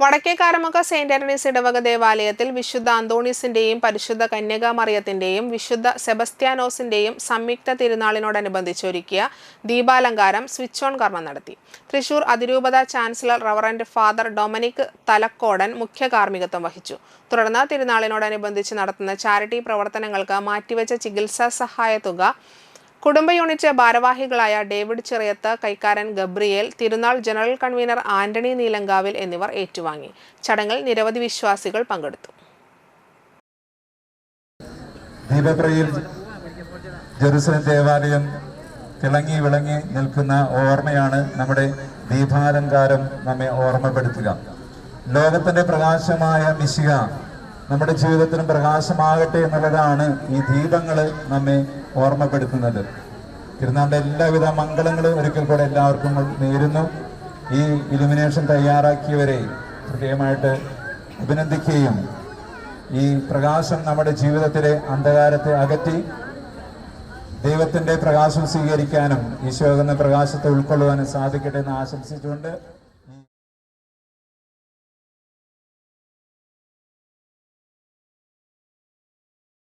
വടക്കേക്കാരമുഖ Saint Antony's ഇടവക ദേവാലയത്തിൽ വിശുദ്ധ അന്തോണീസിന്റെയും പരിശുദ്ധ കന്യകാമറിയത്തിന്റെയും വിശുദ്ധ സെബസ്ത്യാനോസിന്റെയും സംയുക്ത തിരുനാളിനോടനുബന്ധിച്ച് ഒരുക്കിയ ദീപാലങ്കാരം സ്വിച്ച് ഓൺ കർമ്മം നടത്തി. തൃശൂർ അതിരൂപത chancellor reverend father Dominic Thalakodan മുഖ്യ കാർമ്മികത്വം വഹിച്ചു. തുടർന്ന് തിരുനാളിനോടനുബന്ധിച്ച് നടത്തുന്ന ചാരിറ്റി പ്രവർത്തനങ്ങൾക്ക് മാറ്റിവെച്ച ചികിത്സാ സഹായ തുക കുടുംബ യൂണിറ്റ് ഭാരവാഹികളായ ഡേവിഡ് ചെറിയത്ത് കൈക്കാരൻ ഗബ്രിയേൽ തിരുനാൾ ജനറൽ കൺവീനർ ആന്റണി നീലങ്കാവിൽ എന്നിവർ ഏറ്റുവാങ്ങി. ചടങ്ങിൽ നിരവധി വിശ്വാസികൾ പങ്കെടുത്തു. ജെറുസലം ദേവാലയം തിളങ്ങി വിളങ്ങി നിൽക്കുന്ന ഓർമ്മയാണ് നമ്മുടെ ദീപാലങ്കാരം നമ്മെ ഓർമ്മപ്പെടുത്തുക. ലോകത്തിന്റെ പ്രകാശമായ മിശിക നമ്മുടെ ജീവിതത്തിന് പ്രകാശമാകട്ടെ എന്നുള്ളതാണ് ഈ ദീപങ്ങൾ നമ്മെ ഓർമ്മപ്പെടുത്തുന്നത്. തിരുനാളിന്റെ എല്ലാവിധ മംഗളങ്ങളും ഒരിക്കൽ കൂടെ എല്ലാവർക്കും നേരുന്നു. ഈ ഇലുമിനേഷൻ തയ്യാറാക്കിയവരെ പ്രത്യേകമായിട്ട് അഭിനന്ദിക്കുകയും ഈ പ്രകാശം നമ്മുടെ ജീവിതത്തിലെ അന്ധകാരത്തെ അകറ്റി ദൈവത്തിന്റെ പ്രകാശം സ്വീകരിക്കാനും ഈശോ എന്ന പ്രകാശത്തെ ഉൾക്കൊള്ളുവാനും സാധിക്കട്ടെ എന്ന് ആശംസിച്ചുകൊണ്ട്